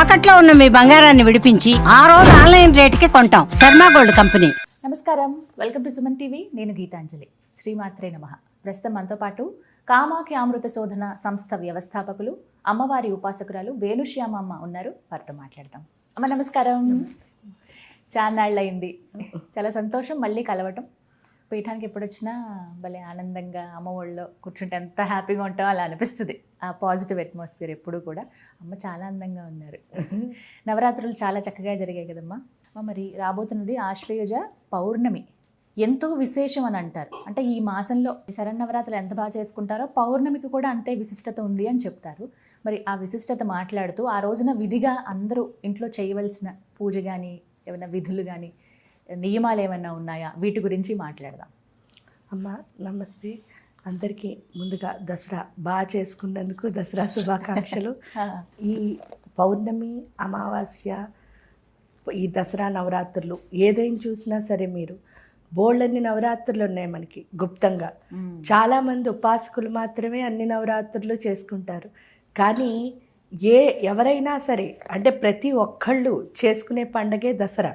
తాకట్లో ఉన్న మీ బంగారాన్ని విడిపించి ఆ రోజు ఆన్లైన్ రేటుకి కొంటాం. Sharma gold company. నమస్కారం. Welcome to Suman TV. నేను గీతాంజలి. శ్రీమాత్రే నమ. ప్రస్తుతం మనతో పాటు కామాఖ్య అమృత శోధన సంస్థ వ్యవస్థాపకులు అమ్మవారి ఉపాసకురాలు వేణుశ్యామ అమ్మ ఉన్నారు. వారితో మాట్లాడదాం. అమ్మ నమస్కారం. చాన్నాళ్ళయింది. చాలా సంతోషం. మళ్ళీ కలవటం. పీఠానికి ఎప్పుడు వచ్చినా భలే ఆనందంగా అమ్మ ఒళ్ళో కూర్చుంటే ఎంత హ్యాపీగా ఉంటామో అలా అనిపిస్తుంది. ఆ పాజిటివ్ అట్మాస్ఫియర్ ఎప్పుడు కూడా. అమ్మ చాలా అందంగా ఉన్నారు. నవరాత్రులు చాలా చక్కగా జరిగాయి కదమ్మా. మరి రాబోతున్నది ఆశ్వయుజ పౌర్ణమి. ఎంతో విశేషం అని అంటారు. అంటే ఈ మాసంలో శరన్నవరాత్రులు ఎంత బాగా చేసుకుంటారో పౌర్ణమికి కూడా అంతే విశిష్టత ఉంది అని చెప్తారు. మరి ఆ విశిష్టత మాట్లాడుతూ ఆ రోజున విధిగా అందరూ ఇంట్లో చేయవలసిన పూజ కానీ ఏమైనా విధులు కానీ నియమాలు ఏమైనా ఉన్నాయా? వీటి గురించి మాట్లాడదాం. అమ్మ నమస్తే. అందరికీ ముందుగా దసరా బాగా చేసుకున్నందుకు దసరా శుభాకాంక్షలు. ఈ పౌర్ణమి అమావాస్య ఈ దసరా నవరాత్రులు ఏదైనా చూసినా సరే మీరు బోళ్ళన్ని నవరాత్రులు ఉన్నాయి మనకి గుప్తంగా. చాలామంది ఉపాసకులు మాత్రమే అన్ని నవరాత్రులు చేసుకుంటారు. కానీ ఏ ఎవరైనా సరే అంటే ప్రతి ఒక్కళ్ళు చేసుకునే పండగే దసరా.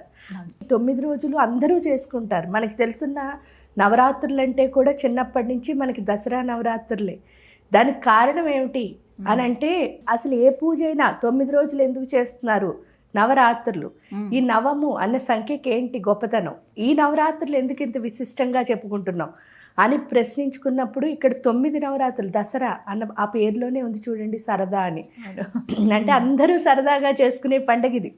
తొమ్మిది రోజులు అందరూ చేసుకుంటారు. మనకి తెలుసున్న నవరాత్రులు అంటే కూడా చిన్నప్పటి నుంచి మనకి దసరా నవరాత్రులే. దానికి కారణం ఏమిటి అని అంటే అసలు ఏ పూజ అయినా తొమ్మిది రోజులు ఎందుకు చేస్తున్నారు నవరాత్రులు? ఈ నవము అన్న సంఖ్యకి ఏంటి గొప్పతనం? ఈ నవరాత్రులు ఎందుకు ఇంత విశిష్టంగా చెప్పుకుంటున్నాం? అని ప్రశ్నించుకున్నప్పుడు ఇక్కడ తొమ్మిది నవరాత్రులు దసరా అన్న ఆ పేరులోనే ఉంది చూడండి సరదా అని. అంటే అందరూ సరదాగా చేసుకునే పండగ ఇది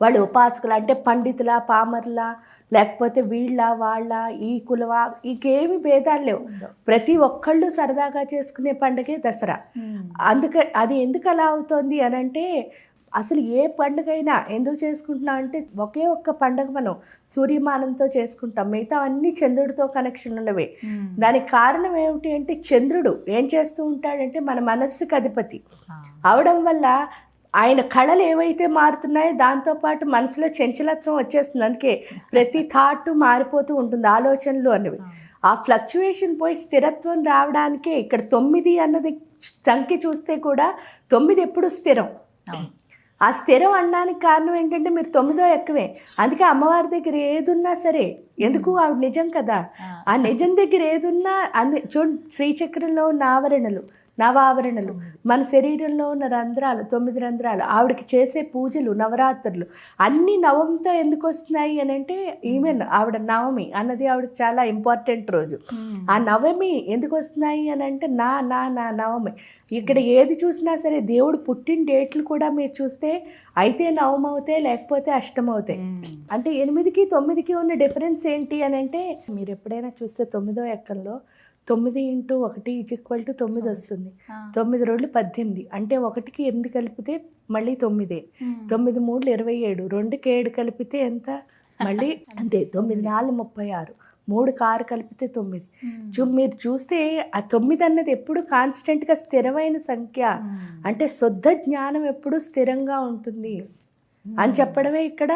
వాళ్ళు ఉపాసకులు అంటే పండితుల పామర్ల లేకపోతే వీళ్ళ వాళ్ళ ఈ కులవా ఇంకేమి భేదాలు లేవు. ప్రతి ఒక్కళ్ళు సరదాగా చేసుకునే పండగే దసరా. అందుకే అది ఎందుకు అలా అవుతోంది అని అంటే అసలు ఏ పండుగైనా ఎందుకు చేసుకుంటున్నాం అంటే ఒకే ఒక్క పండుగ మనం సూర్యమానంతో చేసుకుంటాం. మిగతా అన్ని చంద్రుడితో కనెక్షన్ ఉన్నవే దానికి కారణం ఏమిటి అంటే చంద్రుడు ఏం చేస్తూ ఉంటాడంటే మన మనస్సుకు అధిపతి. అవడం వల్ల ఆయన కళలు ఏవైతే మారుతున్నాయో దాంతోపాటు మనసులో చంచలత్వం వచ్చేస్తుంది. అందుకే ప్రతి థాట్ మారిపోతూ ఉంటుంది. ఆలోచనలు అనేవి ఆ ఫ్లక్చుయేషన్ పోయి స్థిరత్వం రావడానికే ఇక్కడ తొమ్మిది అన్నది సంఖ్య చూస్తే కూడా తొమ్మిది ఎప్పుడు స్థిరం. ఆ స్థిరం అనడానికి కారణం ఏంటంటే మీరు తొమ్మిదో ఎక్కువే. అందుకే అమ్మవారి దగ్గర ఏదున్నా సరే ఎందుకు ఆవిడ నిజం కదా? ఆ. నిజం దగ్గర ఏదున్నా అంది. చూడండి శ్రీచక్రంలో ఉన్న ఆవరణలు. నవావరణలు. మన శరీరంలో ఉన్న రంధ్రాలు తొమ్మిది రంధ్రాలు ఆవిడకి చేసే పూజలు నవరాత్రులు అన్ని నవంతో ఎందుకు వస్తున్నాయి అని అంటే ఈవెన్ ఆవిడ నవమి అన్నది ఆవిడకి చాలా ఇంపార్టెంట్ రోజు. ఆ నవమి ఎందుకు వస్తున్నాయి అని అంటే నా నా నా నవమి. ఇక్కడ ఏది చూసినా సరే దేవుడు పుట్టిన డేట్లు కూడా మీరు చూస్తే అయితే నవమి అవుతాయి లేకపోతే అష్టం అవుతాయి. అంటే ఎనిమిదికి తొమ్మిదికి ఉన్న డిఫరెన్స్ ఏంటి అని అంటే మీరు ఎప్పుడైనా చూస్తే తొమ్మిదో ఎక్కంలో తొమ్మిది ఇంటూ ఒకటి ఈక్వల్ టు తొమ్మిది వస్తుంది. తొమ్మిది రోజులు పద్దెనిమిది. అంటే ఒకటికి ఎనిమిది కలిపితే మళ్ళీ తొమ్మిదే. తొమ్మిది మూడు ఇరవై ఏడు. రెండుకి ఏడు కలిపితే ఎంత? మళ్ళీ అంతే. తొమ్మిది నాలుగు ముప్పై ఆరు. మూడు కారు కలిపితే తొమ్మిది. చూ మీరు చూస్తే ఆ తొమ్మిది అన్నది ఎప్పుడు కాన్స్టెంట్గా స్థిరమైన సంఖ్య. అంటే శుద్ధ జ్ఞానం ఎప్పుడు స్థిరంగా ఉంటుంది. అని చెప్పడమే ఇక్కడ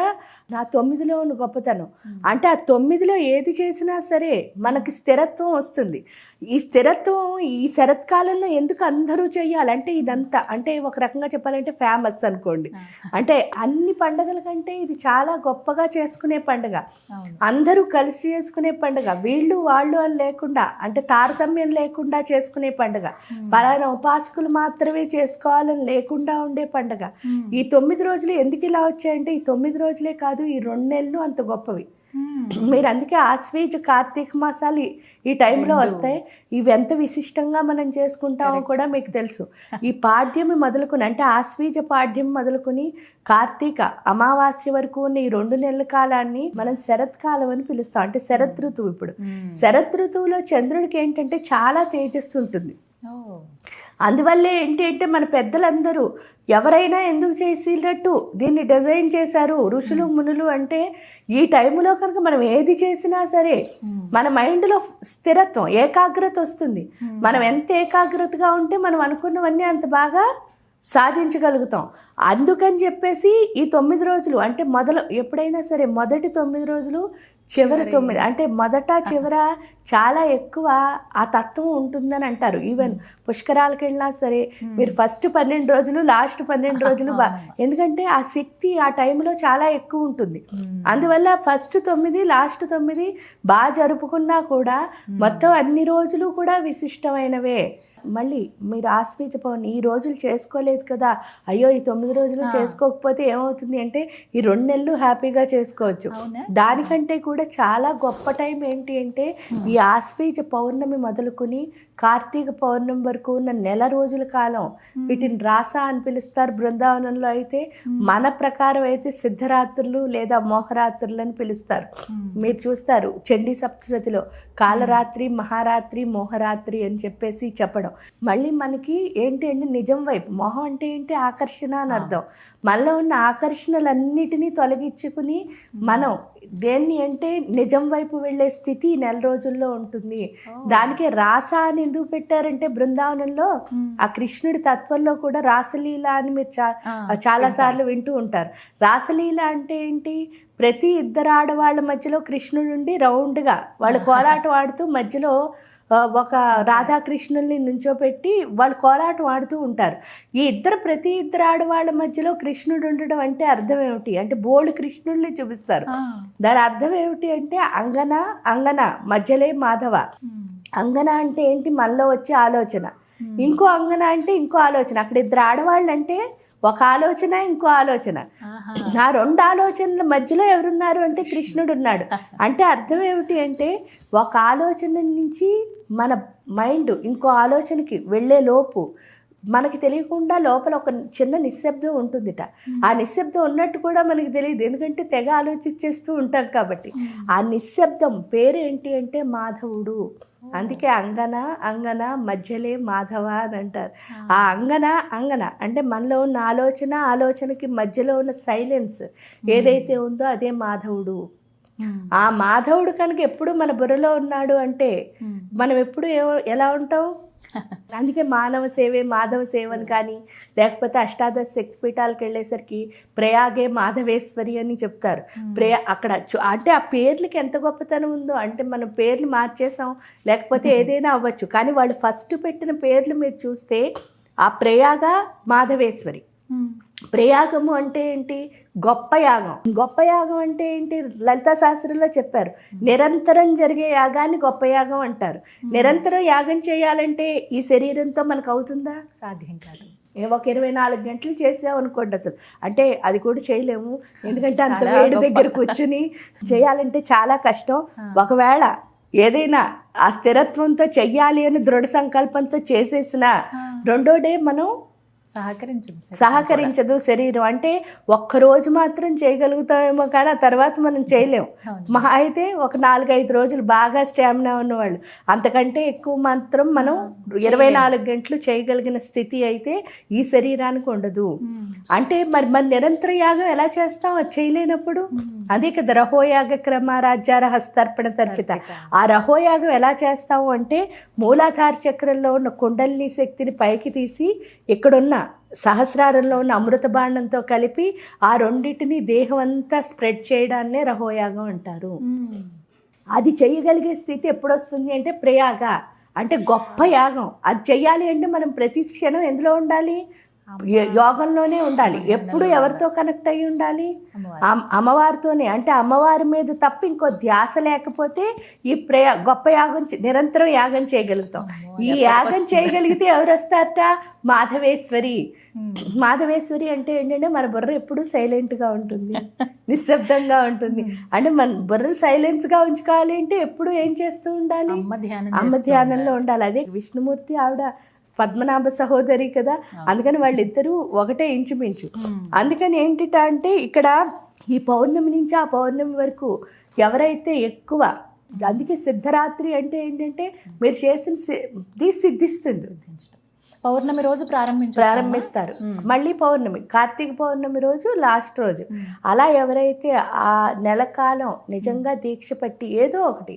నా తొమ్మిదిలో ఉన్న గొప్పతనం. అంటే ఆ తొమ్మిదిలో ఏది చేసినా సరే మనకి స్థిరత్వం వస్తుంది. ఈ స్థిరత్వం ఈ శరత్కాలంలో ఎందుకు అందరూ చేయాలి? అంటే ఇదంతా అంటే ఒక రకంగా చెప్పాలంటే ఫేమస్ అనుకోండి. అంటే అన్ని పండగల కంటే ఇది చాలా గొప్పగా చేసుకునే పండుగ. అందరూ కలిసి చేసుకునే పండుగ. వీళ్ళు వాళ్ళు అని లేకుండా అంటే తారతమ్యం లేకుండా చేసుకునే పండుగ. పలానా ఉపాసకులు మాత్రమే చేసుకోవాలని లేకుండా ఉండే పండుగ. ఈ తొమ్మిది రోజులు ఎందుకు ఇలా వచ్చాయంటే ఈ తొమ్మిది రోజులే కాదు ఈ రెండు నెలలు అంత గొప్పవి. మీరు అందుకే ఆశ్వేజ కార్తీక మాసాలు ఈ- టైంలో వస్తాయి. ఇవి ఎంత విశిష్టంగా మనం చేసుకుంటామో కూడా మీకు తెలుసు. ఈ పాడ్యమి మొదలుకొని అంటే ఆశ్వీజ పాడ్యం మొదలుకొని కార్తీక అమావాస్య వరకు ఉన్న ఈ రెండు నెలల కాలాన్ని మనం శరత్కాలం అని పిలుస్తాం. అంటే శరత్ ఋతువు ఇప్పుడు. శరత్ ఋతువులో చంద్రుడికి ఏంటంటే చాలా తేజస్సు ఉంటుంది. అందువల్లే ఏంటి అంటే మన పెద్దలందరూ ఎవరైనా ఎందుకు చేసినట్టు దీన్ని డిజైన్ చేశారు? ఋషులు మునులు అంటే ఈ టైంలో కనుక మనం ఏది చేసినా సరే మన మైండ్లో స్థిరత్వం ఏకాగ్రత వస్తుంది. మనం ఎంత ఏకాగ్రతగా ఉంటే మనం అనుకున్నవన్నీ అంత బాగా సాధించగలుగుతాం. అందుకని చెప్పేసి ఈ తొమ్మిది రోజులు అంటే మొదలు ఎప్పుడైనా సరే మొదటి తొమ్మిది రోజులు చివరి తొమ్మిది అంటే మొదట చివర చాలా ఎక్కువ ఆ తత్వం ఉంటుందని అంటారు. ఈవెన్ పుష్కరాలకు వెళ్ళినా సరే మీరు ఫస్ట్ పన్నెండు రోజులు లాస్ట్ పన్నెండు రోజులు బా ఎందుకంటే ఆ శక్తి ఆ టైంలో చాలా ఎక్కువ ఉంటుంది. అందువల్ల ఫస్ట్ తొమ్మిది లాస్ట్ తొమ్మిది బాగా జరుపుకున్నా కూడా మొత్తం అన్ని రోజులు కూడా విశిష్టమైనవే. మళ్ళీ మీరు ఆశ్వీజ పౌర్ణమి ఈ రోజులు చేసుకోలేదు కదా అయ్యో ఈ తొమ్మిది రోజులు చేసుకోకపోతే ఏమవుతుంది అంటే ఈ రెండు నెలలు హ్యాపీగా చేసుకోవచ్చు? దానికంటే కూడా చాలా గొప్ప టైం ఏంటి అంటే ఈ ఆశ్వీజ పౌర్ణమి మొదలుకొని కార్తీక పౌర్ణమి వరకు ఉన్న నెల రోజుల కాలం వీటిని రాస అని పిలుస్తారు. బృందావనంలో అయితే మన ప్రకారం అయితే సిద్ధరాత్రులు లేదా మోహరాత్రులు అని పిలుస్తారు. మీరు చూస్తారు చండీ సప్తశతిలో కాలరాత్రి మహారాత్రి మోహరాత్రి అని చెప్పేసి చెప్పడం. మళ్ళీ మనకి ఏంటి అంటే నిజం వైపు మోహం అంటే ఏంటి ఆకర్షణ అని అర్థం. మనలో ఉన్న ఆకర్షణలన్నిటినీ తొలగించుకుని మనం దేన్ని అంటే నిజం వైపు వెళ్ళే స్థితి నెల రోజుల్లో ఉంటుంది. దానికి రాస అని ఎందుకు పెట్టారంటే బృందావనంలో ఆ కృష్ణుడి తత్వంలో కూడా రాసలీల అని మీరు చాలా సార్లు వింటూ ఉంటారు. రాసలీల అంటే ఏంటి? ప్రతి ఇద్దరు ఆడవాళ్ళ మధ్యలో కృష్ణుడు ఉండి రౌండ్గా వాళ్ళు కోలాటం ఆడుతూ మధ్యలో ఒక రాధాకృష్ణుల్ని నుంచోపెట్టి వాళ్ళు కోలాటం ఆడుతూ ఉంటారు. ఈ ఇద్దరు ప్రతి ఇద్దరు ఆడవాళ్ళ మధ్యలో కృష్ణుడు ఉండడం అంటే అర్థం ఏమిటి? అంటే బోల్డ్ కృష్ణుల్ని చూపిస్తారు. దాని అర్థం ఏమిటి అంటే అంగన అంగన మధ్యలే మాధవ. అంగన అంటే ఏంటి? మనలో వచ్చే ఆలోచన. ఇంకో అంగన అంటే ఇంకో ఆలోచన. అక్కడ ఇద్దరు ఆడవాళ్ళు అంటే ఒక ఆలోచన ఇంకో ఆలోచన. ఆ రెండు ఆలోచనల మధ్యలో ఎవరున్నారు అంటే కృష్ణుడు ఉన్నాడు. అంటే అర్థం ఏమిటి అంటే ఒక ఆలోచన నుంచి మన మైండ్ ఇంకో ఆలోచనకి వెళ్ళే లోపు మనకి తెలియకుండా లోపల ఒక చిన్న నిశ్శబ్దం ఉంటుందిట. ఆ నిశ్శబ్దం ఉన్నట్టు కూడా మనకి తెలియదు. ఎందుకంటే తెగ ఆలోచించేస్తూ ఉంటాం కాబట్టి. ఆ నిశ్శబ్దం పేరు ఏంటి అంటే మాధవుడు. అందుకే అంగన అంగన మధ్యలే మాధవ అని అంటారు. ఆ. అంగన అంగన అంటే మనలో ఉన్న ఆలోచన ఆలోచనకి మధ్యలో ఉన్న సైలెన్స్ ఏదైతే ఉందో అదే మాధవుడు. ఆ మాధవుడు కనుక ఎప్పుడు మన బుర్రలో ఉన్నాడు అంటే. మనం ఎప్పుడు ఎలా ఉంటాం? అందుకే మానవ సేవే మాధవ సేవని కానీ లేకపోతే అష్టాదశ శక్తిపీఠాలకు వెళ్ళేసరికి ప్రయాగే మాధవేశ్వరి అని చెప్తారు. ప్రయా అక్కడ అంటే ఆ పేర్లకి ఎంత గొప్పతనం ఉందో అంటే మనం పేర్లు మార్చేసాం లేకపోతే ఏదైనా అవ్వచ్చు. కానీ వాళ్ళు ఫస్ట్ పెట్టిన పేర్లు మీరు చూస్తే ఆ ప్రయాగ మాధవేశ్వరి. ప్రయాగము అంటే ఏంటి? గొప్ప యాగం. గొప్ప యాగం అంటే ఏంటి? లలితా శాస్త్రంలో చెప్పారు. నిరంతరం జరిగే యాగాన్ని గొప్ప యాగం అంటారు. నిరంతరం యాగం చేయాలంటే ఈ శరీరంతో మనకు అవుతుందా? సాధ్యం కాదు. ఒక ఇరవై నాలుగు గంటలు చేసాం అనుకోండి అసలు. అంటే అది కూడా చేయలేము. ఎందుకంటే అంత వేడి. దగ్గర కూర్చుని చేయాలంటే చాలా కష్టం. ఒకవేళ ఏదైనా ఆ స్థిరత్వంతో చెయ్యాలి అని దృఢ సంకల్పంతో చేసేసిన రెండో డే మనం సహకరించదు. సహకరించదు శరీరం. అంటే ఒక్క రోజు మాత్రం చేయగలుగుతామేమో కానీ ఆ తర్వాత మనం చేయలేం. మహా అయితే ఒక నాలుగైదు రోజులు బాగా స్టామినా ఉన్నవాళ్ళు. అంతకంటే ఎక్కువ మాత్రం మనం ఇరవై నాలుగు గంటలు చేయగలిగిన స్థితి అయితే ఈ శరీరానికి ఉండదు. అంటే మరి మరి నిరంతర యాగం ఎలా చేస్తాం? అది చేయలేనప్పుడు? అదే కదా రహోయాగ క్రమ రాజ్యార హస్తర్పణ తర్పిత. ఆ రహోయాగం ఎలా చేస్తాము అంటే మూలాధార చక్రంలో ఉన్న కుండలిని శక్తిని పైకి తీసి ఇక్కడున్న సహస్రారంలో ఉన్న అమృత బాండంతో కలిపి ఆ రెండింటిని దేహం అంతా స్ప్రెడ్ చేయడాన్నే రహోయాగం అంటారు. అది చేయగలిగే స్థితి ఎప్పుడు వస్తుంది అంటే ప్రయాగ అంటే గొప్ప యాగం. అది చెయ్యాలి అంటే మనం ప్రతి క్షణం ఎందులో ఉండాలి? యోగంలోనే ఉండాలి. ఎప్పుడు ఎవరితో కనెక్ట్ అయ్యి ఉండాలి? అమ్మవారు. అమ్- అమ్మవారితోనే. అంటే అమ్మవారి మీద తప్ప ఇంకో ధ్యాస లేకపోతే ఈ ప్రయా గొప్ప యాగం నిరంతరం యాగం చేయగలుగుతాం. ఈ యాగం చేయగలిగితే ఎవరు వస్తారట మాధవేశ్వరి మాధవేశ్వరి అంటే ఏంటంటే మన బుర్ర ఎప్పుడు సైలెంట్గా ఉంటుంది. నిశ్శబ్దంగా ఉంటుంది. అంటే మన బుర్ర సైలెన్స్గా ఉంచుకోవాలి అంటే ఎప్పుడు ఏం చేస్తూ ఉండాలి? అమ్మ ధ్యానంలో ఉండాలి. అదే విష్ణుమూర్తి ఆవిడ పద్మనాభ సహోదరి కదా? అందుకని వాళ్ళిద్దరూ ఒకటే ఇంచుమించు. అందుకని ఏంటిట అంటే ఇక్కడ ఈ పౌర్ణమి నుంచి ఆ పౌర్ణమి వరకు ఎవరైతే ఎక్కువ అందుకే సిద్ధరాత్రి అంటే ఏంటంటే మీరు చేసిన సిద్ధి సిద్ధిస్తుంది. పౌర్ణమి రోజు ప్రారంభించ ప్రారంభిస్తారు. మళ్ళీ పౌర్ణమి కార్తీక పౌర్ణమి రోజు లాస్ట్ రోజు. అలా ఎవరైతే ఆ నెల కాలం నిజంగా దీక్ష పట్టి ఏదో ఒకటి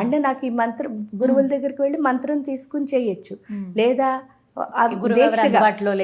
అంటే నాకు ఈ మంత్రం గురువుల దగ్గరికి వెళ్ళి మంత్రం తీసుకుని చేయొచ్చు. లేదా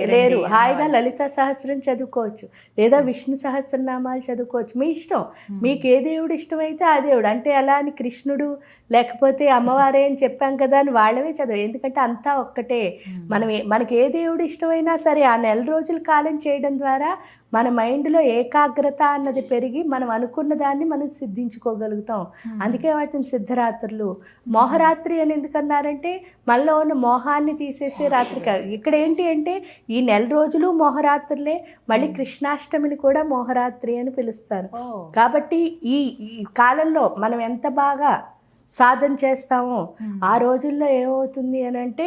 లేరు. హాయిగా. లలిత సహస్రం చదువుకోవచ్చు. లేదా విష్ణు సహస్రనామాలు చదువుకోవచ్చు. మీ ఇష్టం. మీకు ఏ దేవుడు ఇష్టమైతే ఆ దేవుడు. అంటే అలా అని కృష్ణుడు లేకపోతే అమ్మవారే అని చెప్పాం కదా అని వాళ్ళవే చదువు. ఎందుకంటే అంతా ఒక్కటే. మనం మనకి ఏ దేవుడు ఇష్టమైనా సరే ఆ నెల రోజుల కాలం చేయడం ద్వారా మన మైండ్లో ఏకాగ్రత అన్నది పెరిగి మనం అనుకున్న దాన్ని మనం సిద్ధించుకోగలుగుతాం. అందుకే వాటిని సిద్ధరాత్రులు. మోహరాత్రి అని ఎందుకన్నారంటే మనలో ఉన్న మోహాన్ని తీసేసే రాత్రి కాదు. ఇక్కడ ఏంటి అంటే ఈ నెల రోజులు మోహరాత్రులే మళ్ళీ కృష్ణాష్టమిని కూడా మోహరాత్రి అని పిలుస్తారు. కాబట్టి ఈ ఈ కాలంలో మనం ఎంత బాగా సాధన చేస్తామో ఆ రోజుల్లో ఏమవుతుంది అని అంటే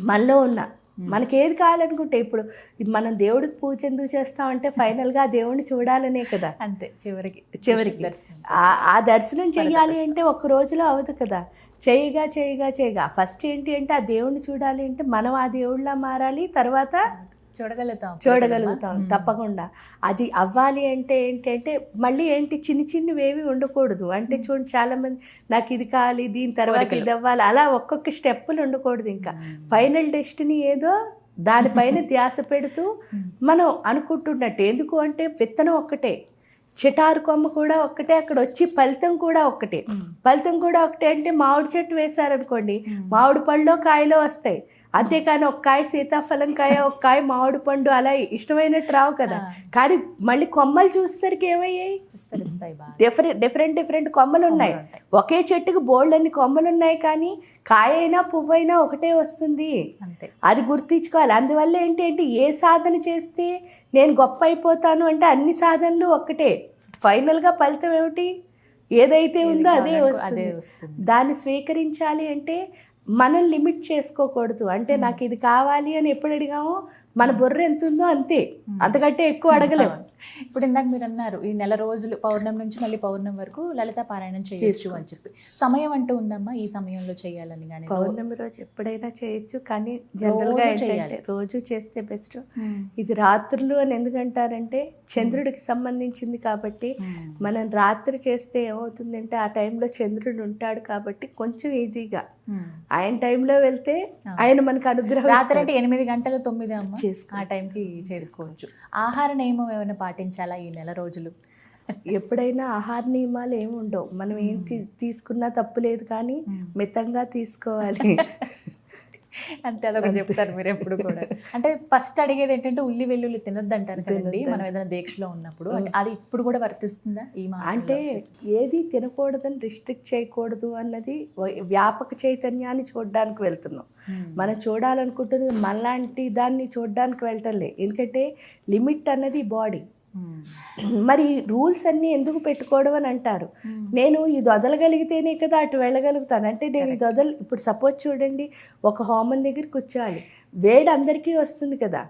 మనలో ఉన్న మనకి ఏది కావాలనుకుంటే ఇప్పుడు మనం దేవుడికి పూజ ఎందుకు చేస్తామంటే ఫైనల్గా ఆ దేవుడిని చూడాలనే కదా. అంతే చివరికి చివరికి. దర్శనం ఆ- ఆ దర్శనం చేయాలి అంటే ఒక రోజులో అవదు కదా. చేయగా చేయగా చేయగా ఫస్ట్ ఏంటి అంటే ఆ దేవుడిని చూడాలి అంటే మనం ఆ దేవుడిలా మారాలి తర్వాత చూడగలుగుతాం చూడగలుగుతాం తప్పకుండా. అది అవ్వాలి అంటే ఏంటి అంటే మళ్ళీ ఏంటి చిన్ని చిన్నవి ఏవి ఉండకూడదు. అంటే చూడండి చాలా మంది నాకు ఇది కావాలి దీని తర్వాత ఇది అవ్వాలి అలా ఒక్కొక్క స్టెప్పులు ఉండకూడదు ఇంకా. ఫైనల్ డెస్టినీ ఏదో దానిపైన ధ్యాస పెడుతూ మనం అనుకుంటున్నట్టు. ఎందుకు అంటే విత్తనం ఒక్కటే చిటారు కొమ్మ కూడా ఒక్కటే అక్కడ వచ్చి ఫలితం కూడా ఒక్కటే. ఫలితం కూడా ఒకటే అంటే మామిడి చెట్టు వేశారనుకోండి మామిడి పళ్ళలో కాయలో వస్తాయి. అంతేకాని ఒక కాయ సీతాఫలం కాయ ఒక కాయ మామిడి పండు అలా ఇష్టమైనట్టు రావు కదా. కానీ మళ్ళీ కొమ్మలు చూసేసరికి ఏమయ్యాయి? డిఫరెంట్ డిఫరెంట్ డిఫరెంట్ కొమ్మలు ఉన్నాయి. ఒకే చెట్టుకు బోల్డ్ అన్ని కొమ్మలు ఉన్నాయి కానీ కాయ అయినా పువ్వు అయినా ఒకటే వస్తుంది. అది గుర్తించుకోవాలి. అందువల్ల ఏంటి అంటే ఏ సాధన చేస్తే నేను గొప్ప అయిపోతాను అంటే అన్ని సాధనలు ఒక్కటే. ఫైనల్గా ఫలితం ఏమిటి? ఏదైతే ఉందో అదే వస్తుంది. దాన్ని స్వీకరించాలి అంటే మనం లిమిట్ చేసుకోకూడదు. అంటే నాకు ఇది కావాలి అని ఎప్పుడు అడిగామో మన బుర్ర ఎంత ఉందో అంతే అంతకంటే ఎక్కువ అడగలేము ఇప్పుడు ఇందాక మీరు అన్నారు ఈ నెల రోజులు పౌర్ణమి నుంచి మళ్ళీ పౌర్ణమి వరకు లలిత పారాయణం చేయొచ్చు అని చెప్పి. సమయం అంటూ ఉందమ్మా ఈ సమయంలో చేయాలని కానీ? పౌర్ణమి రోజు ఎప్పుడైనా చేయొచ్చు కానీ జనరల్గా ఏంటంటే రోజు చేస్తే బెస్ట్ ఇది రాత్రులు అని ఎందుకంటారంటే చంద్రుడికి సంబంధించింది కాబట్టి మనం రాత్రి చేస్తే ఏమవుతుందంటే ఆ టైంలో చంద్రుడు ఉంటాడు కాబట్టి కొంచెం ఈజీగా ఆయన టైంలో వెళ్తే ఆయన మనకు అనుగ్రహం రాత్రి అంటే ఎనిమిది గంటలు తొమ్మిది అమ్మ. ఆ టైంకి చేసుకోవచ్చు. ఆహార నియమం ఏమైనా పాటించాలా ఈ నెల రోజులు? ఎప్పుడైనా ఆహార నియమాలు ఏమి ఉండవు. మనం ఏం తీసుకున్నా తప్పు లేదు కానీ మితంగా తీసుకోవాలి. అంతే అదొక చెప్తారు మీరు ఎప్పుడు కూడా. అంటే ఫస్ట్ అడిగేది ఏంటంటే ఉల్లి వెల్లుల్లి తినొద్దు అంటారు కదండి మనం ఏదైనా దీక్షలో ఉన్నప్పుడు. అంటే అది ఇప్పుడు కూడా వర్తిస్తుందా ఈ అంటే? ఏది తినకూడదని రిస్ట్రిక్ట్ చేయకూడదు అన్నది వ్యాపక చైతన్యాన్ని చూడడానికి వెళ్తున్నాం. మనం చూడాలనుకుంటుంది మనలాంటి దాన్ని చూడడానికి వెళ్ళటంలే ఎందుకంటే లిమిట్ అన్నది బాడీ. మరి రూల్స్ అన్నీ ఎందుకు పెట్టుకోవడం అని అంటారు? నేను ఇది వదలగలిగితేనే కదా అటు వెళ్ళగలుగుతాను. అంటే నేను ఇది వదల ఇప్పుడు సపోజ్ చూడండి ఒక హోమం దగ్గర కూర్చోవాలి వేడి అందరికీ వస్తుంది కదా.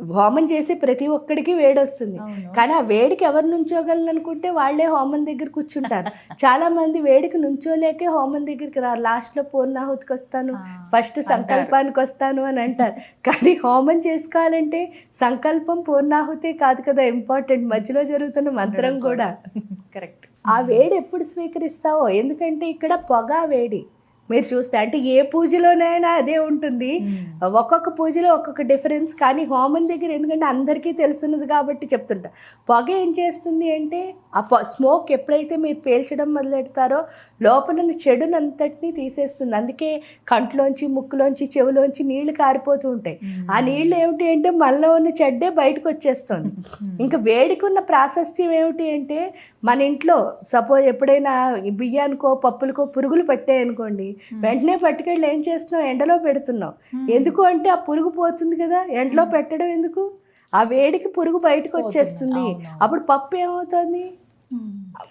హోమం చేసే ప్రతి ఒక్కడికి వేడి వస్తుంది. కానీ ఆ వేడికి ఎవరు నుంచోగలను అనుకుంటే వాళ్ళే హోమం దగ్గర కూర్చుంటారు. చాలా మంది వేడికి నుంచోలేకే హోమం దగ్గరికి రా లాస్ట్లో పూర్ణాహుతికి వస్తాను ఫస్ట్ సంకల్పానికి వస్తాను అని అంటారు. కానీ హోమం చేసుకోవాలంటే సంకల్పం పూర్ణాహుతే కాదు కదా ఇంపార్టెంట్ మధ్యలో జరుగుతున్న మంత్రం కూడా. కరెక్ట్ ఆ వేడి ఎప్పుడు స్వీకరిస్తావో? ఎందుకంటే ఇక్కడ పొగ వేడి. మీరు చూస్తే అంటే ఏ పూజలోనైనా అదే ఉంటుంది. ఒక్కొక్క పూజలో ఒక్కొక్క డిఫరెన్స్ కానీ హోమం దగ్గర ఎందుకంటే అందరికీ తెలుస్తున్నది కాబట్టి చెప్తుంటా. పొగ ఏం చేస్తుంది అంటే ఆ పొ స్మోక్ ఎప్పుడైతే మీరు పేల్చడం మొదలెడతారో లోపల ఉన్న చెడునంతటినీ తీసేస్తుంది. అందుకే కంట్లోంచి ముక్కులోంచి చెవులోంచి నీళ్ళు కారిపోతూ ఉంటాయి. ఆ నీళ్ళు ఏమిటి అంటే మనలో ఉన్న చెడ్డే బయటకు వచ్చేస్తుంది ఇంకా వేడికి ఉన్న ప్రాశస్త్యం ఏమిటి అంటే మన ఇంట్లో సపోజ్ ఎప్పుడైనా బియ్యానికో పప్పులకో పురుగులు పట్టాయి అనుకోండి వెంటనే పట్టుకెళ్ళి ఏం చేస్తున్నాం ఎండలో పెడుతున్నాం ఎందుకు అంటే ఆ పురుగు పోతుంది కదా? ఎండలో పెట్టడం ఎందుకు? ఆ వేడికి పురుగు బయటకు వచ్చేస్తుంది. అప్పుడు పప్పు ఏమవుతుంది?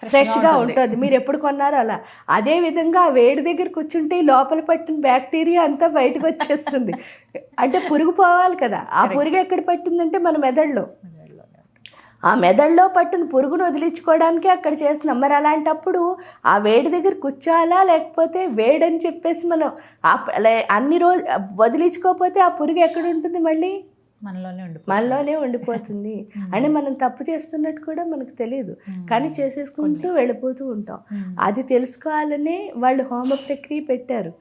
ఫ్రెష్గా ఉంటుంది. మీరు ఎప్పుడు కొన్నారో అలా? అదే విధంగా ఆ వేడి దగ్గర కూర్చుంటే లోపల పట్టిన బ్యాక్టీరియా అంతా బయటకు వచ్చేస్తుంది. అంటే పురుగు పోవాలి కదా. ఆ పురుగు ఎక్కడ పట్టిందంటే మన మెదడులో. ఆ మెదడులో పట్టిన పురుగును వదిలించుకోవడానికి అక్కడ చేస్తున్నాం మరి అలాంటప్పుడు ఆ వేడి దగ్గర కూర్చోాలా లేకపోతే వేడని చెప్పేసి మనం అన్ని రోజు వదిలించుకోకపోతే ఆ పురుగు ఎక్కడ ఉంటుంది మళ్ళీ? మనలోనే ఉండి మనలోనే ఉండిపోతుంది. అంటే మనం తప్పు చేస్తున్నట్టు కూడా మనకు తెలియదు. కానీ చేసేసుకుంటూ వెళ్ళిపోతూ ఉంటాం. అది తెలుసుకోవాలనే వాళ్ళు హోమ ప్రక్రియ పెట్టారు.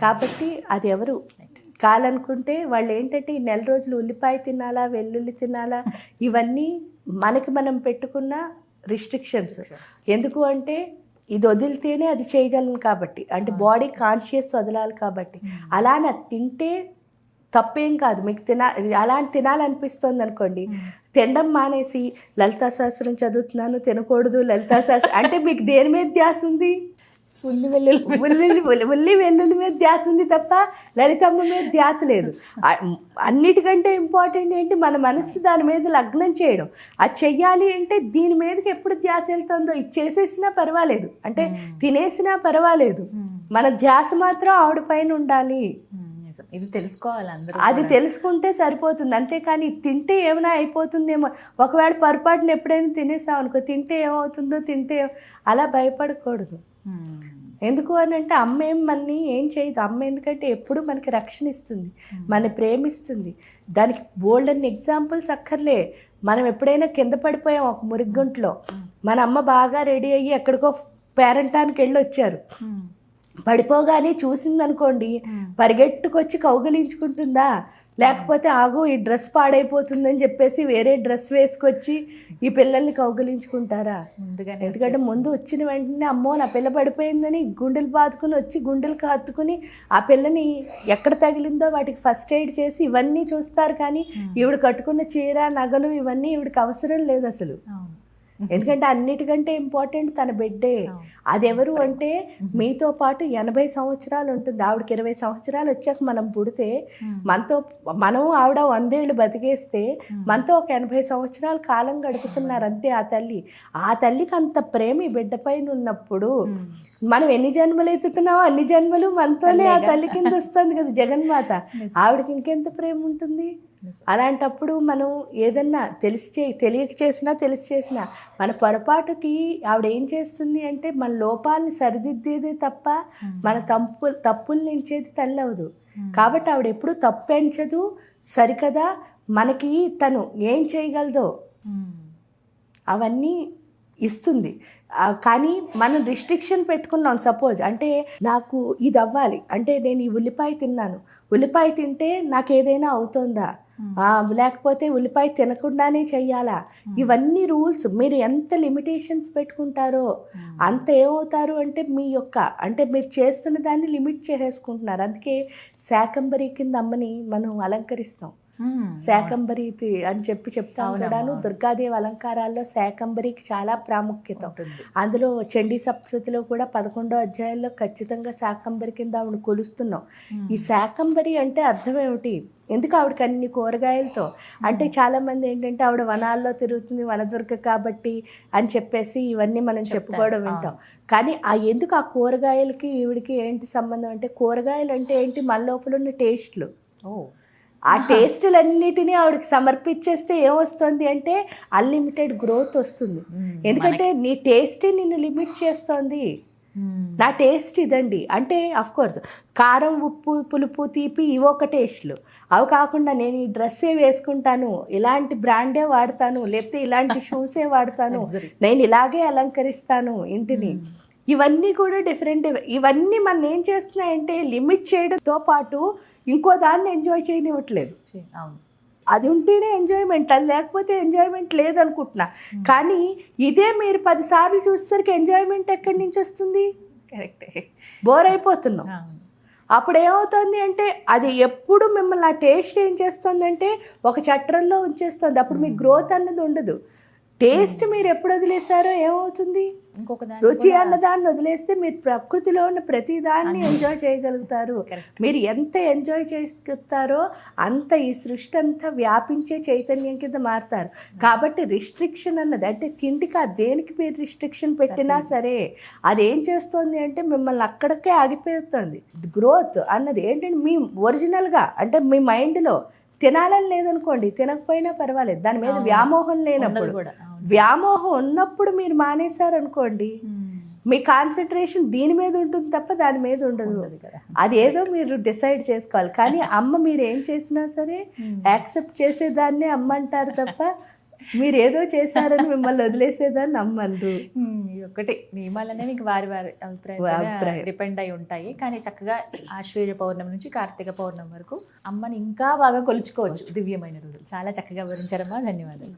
కాబట్టి అది ఎవరు? కాలనుకుంటే వాళ్ళు ఏంటంటే ఈ నెల రోజులు ఉల్లిపాయ తినాలా వెల్లుల్లి తినాలా ఇవన్నీ మనకి మనం పెట్టుకున్న రిస్ట్రిక్షన్స్ ఎందుకు అంటే ఇది వదిలితేనే అది చేయగలను కాబట్టి. అంటే బాడీ కాన్షియస్ వదలాలి కాబట్టి. అలానే తింటే తప్పేం కాదు. మీకు తినా అలాంటి తినాలనిపిస్తుంది అనుకోండి. తినడం మానేసి లలితా శాస్త్రం చదువుతున్నాను తినకూడదు లలితా శాస్త్రం అంటే మీకు దేని మీద ధ్యాస ఉంది? ఉల్లి వెల్లుల్లి ఉల్లి వెల్లుల్లి మీద ధ్యాస ఉంది తప్ప లలితమ్మ మీద ధ్యాస లేదు. అన్నిటికంటే ఇంపార్టెంట్ ఏంటి? మన మనసు దాని మీద లగ్నం చేయడం. అది చెయ్యాలి అంటే దీని మీదకి ఎప్పుడు ధ్యాస వెళ్తుందో? ఇది చేసేసినా పర్వాలేదు. అంటే తినేసినా పర్వాలేదు. మన ధ్యాస మాత్రం ఆవిడ పైన ఉండాలి. ఇది తెలుసుకోవాలి అందరూ అది తెలుసుకుంటే సరిపోతుంది. అంతేకాని తింటే ఏమైనా అయిపోతుందేమో. ఒకవేళ పొరపాటున ఎప్పుడైనా తినేసాం అనుకో తింటే ఏమవుతుందో తింటే అలా భయపడకూడదు. ఎందుకు అని అంటే అమ్మ ఏం మనని ఏం చేయదు. అమ్మ ఎందుకంటే ఎప్పుడు మనకి రక్షణ ఇస్తుంది. మన ప్రేమిస్తుంది. దానికి బోల్డ్ అన్ని ఎగ్జాంపుల్స్ అక్కర్లే. మనం ఎప్పుడైనా కింద పడిపోయాం ఒక మురిగ్గుంట్లో. మన అమ్మ బాగా రెడీ అయ్యి ఎక్కడికో పేరంటానికి వెళ్ళి వచ్చారు. పడిపోగానే చూసిందనుకోండి. పరిగెట్టుకొచ్చి కౌగిలించుకుంటుందా? లేకపోతే ఆగు ఈ డ్రెస్ పాడైపోతుందని చెప్పేసి వేరే డ్రెస్ వేసుకొచ్చి ఈ పిల్లల్ని కౌగిలించుకుంటారా? ఎందుకంటే ముందు వచ్చిన వెంటనే అమ్మో నా పిల్ల పడిపోయిందని గుండెలు బాదుకుని వచ్చి గుండెలకు హత్తుకుని ఆ పిల్లని ఎక్కడ తగిలిందో వాటికి ఫస్ట్ ఎయిడ్ చేసి ఇవన్నీ చూస్తారు కానీ ఈవిడ కట్టుకున్న చీర నగలు ఇవన్నీ ఈవిడకి అవసరం లేదు అసలు. ఎందుకంటే అన్నిటికంటే ఇంపార్టెంట్ తన బిడ్డే. అవును. అది ఎవరు అంటే మీతో పాటు ఎనభై సంవత్సరాలు ఉంటుంది. ఆవిడకి ఇరవై సంవత్సరాలు వచ్చాక మనం పుడితే మనతో మనం ఆవిడ వందేళ్ళు బతికేస్తే మనతో ఒక ఎనభై సంవత్సరాల కాలం గడుపుతున్నారు అంతే ఆ తల్లి. ఆ తల్లికి అంత ప్రేమ ఈ బిడ్డ పైన ఉన్నప్పుడు మనం ఎన్ని జన్మలు ఎత్తుతున్నామో అన్ని జన్మలు మనతోనే ఆ తల్లి కింద వస్తుంది కదా జగన్మాత. ఆవిడకి ఇంకెంత ప్రేమ ఉంటుంది. అలాంటప్పుడు మనం ఏదన్నా తెలిసి చే తెలియక చేసినా తెలిసి చేసినా మన పొరపాటుకి ఆవిడ ఏం చేస్తుంది అంటే మన లోపాలని సరిదిద్దేదే తప్ప మన తప్పు తప్పులు నించేది తల్లి అవదు కాబట్టి ఆవిడ ఎప్పుడు తప్పెంచదు సరికదా మనకి తను ఏం చేయగలదో. అవన్నీ ఇస్తుంది. కానీ మనం రిస్ట్రిక్షన్ పెట్టుకున్నాం సపోజ్. అంటే నాకు ఇది అవ్వాలి. అంటే నేను ఈ ఉల్లిపాయ తిన్నాను. ఉల్లిపాయ తింటే నాకు ఏదైనా అవుతుందా? లేకపోతే ఉల్లిపాయ తినకుండానే చెయ్యాలా? ఇవన్నీ రూల్స్. మీరు ఎంత లిమిటేషన్స్ పెట్టుకుంటారో అంత ఏమవుతారు అంటే మీ యొక్క అంటే మీరు చేస్తున్న దాన్ని లిమిట్ చేసేసుకుంటున్నారు. అందుకే శాకంబరి కింద అమ్మని మనం అలంకరిస్తాం. శాకంబరి అని చెప్పి చెప్తాం కూడాను. దుర్గాదేవి అలంకారాల్లో శాకంబరికి చాలా ప్రాముఖ్యత. ఉంటుంది. అందులో చండీ సప్తతిలో కూడా పదకొండో అధ్యాయంలో ఖచ్చితంగా శాకంబరి కింద ఆవిడ కొలుస్తున్నాం. ఈ శాకంబరి అంటే అర్థం ఏమిటి? ఎందుకు ఆవిడకి అన్ని కూరగాయలతో? అంటే చాలా మంది ఏంటంటే ఆవిడ వనాల్లో తిరుగుతుంది వనదుర్గ కాబట్టి అని చెప్పేసి ఇవన్నీ మనం చెప్పుకోవడం వింటాం. కానీ ఆ ఎందుకు ఆ కూరగాయలకి ఈవిడికి ఏంటి సంబంధం? అంటే కూరగాయలు అంటే ఏంటి? మన లోపల ఉన్న టేస్ట్లు. ఓ. ఆ టేస్టులన్నిటినీ ఆవిడకి సమర్పించేస్తే ఏమొస్తుంది అంటే అన్లిమిటెడ్ గ్రోత్ వస్తుంది. ఎందుకంటే నీ టేస్టే నిన్ను లిమిట్ చేస్తోంది. నా టేస్ట్ ఇదండి. అంటే అఫ్ కోర్స్ కారం ఉప్పు పులుపు తీపి ఇవి ఒక టేస్ట్లు. అవి కాకుండా నేను ఈ డ్రెస్సే వేసుకుంటాను. ఇలాంటి బ్రాండే వాడతాను. లేకపోతే ఇలాంటి షూసే వాడతాను. నేను ఇలాగే అలంకరిస్తాను ఇంటిని. ఇవన్నీ కూడా డిఫరెంట్ ఇవన్నీ మనం ఏం చేస్తున్నాయంటే లిమిట్ చేయడంతో పాటు ఇంకో దాన్ని ఎంజాయ్ చేయనివ్వట్లేదు. అది ఉంటేనే ఎంజాయ్మెంట్ అది లేకపోతే ఎంజాయ్మెంట్ లేదనుకుంటున్నా. కానీ ఇదే మీరు పదిసార్లు చూసేసరికి ఎంజాయ్మెంట్ ఎక్కడి నుంచి వస్తుంది? కరెక్టే బోర్ అయిపోతున్నాం. అప్పుడు ఏమవుతుంది అంటే అది ఎప్పుడు మిమ్మల్ని ఆ టేస్ట్ ఏం చేస్తుంది అంటే ఒక చట్రంలో ఉంచేస్తుంది. అప్పుడు మీకు గ్రోత్ అన్నది ఉండదు. టేస్ట్ మీరు ఎప్పుడు వదిలేసారో ఏమవుతుంది? ఇంకొక రుచి అన్నదాన్ని వదిలేస్తే మీరు ప్రకృతిలో ఉన్న ప్రతి దాన్ని ఎంజాయ్ చేయగలుగుతారు. మీరు ఎంత ఎంజాయ్ చేస్తారో అంత ఈ సృష్టి అంతా వ్యాపించే చైతన్యం కింద మారుతారు. కాబట్టి రిస్ట్రిక్షన్ అన్నది అంటే తిండికి ఆ దేనికి మీరు రిస్ట్రిక్షన్ పెట్టినా సరే అదేం చేస్తుంది అంటే మిమ్మల్ని అక్కడికే ఆగిపోతుంది. గ్రోత్ అన్నది ఏంటంటే మీ ఒరిజినల్గా అంటే మీ మైండ్లో తినాలని లేదనుకోండి తినకపోయినా పర్వాలేదు. దాని మీద. వ్యామోహం లేనప్పుడు. వ్యామోహం ఉన్నప్పుడు మీరు మానేశారనుకోండి మ్మ్. మీ కాన్సన్ట్రేషన్ దీని మీద ఉంటుంది తప్ప దాని మీద ఉండదు. కదా. అదేదో మీరు డిసైడ్ చేసుకోవాలి. కానీ అమ్మ మీరు ఏం చేసినా సరే యాక్సెప్ట్ చేసేదాన్నే అమ్మ అంటారు తప్ప మీరు ఏదో చేశారని మిమ్మల్ని వదిలేసేదాన్ని నమ్మరు ఇది ఒకటి నియమాలనే మీకు వారి వారి అభిప్రాయం. డిపెండ్ అయి ఉంటాయి. కానీ చక్కగా ఆశ్వేజ పౌర్ణమి నుంచి కార్తీక పౌర్ణమి వరకు అమ్మని ఇంకా బాగా కొలుచుకోవచ్చు. దివ్యమైన రోజులు. చాలా చక్కగా వివరించారమ్మా. ధన్యవాదాలు.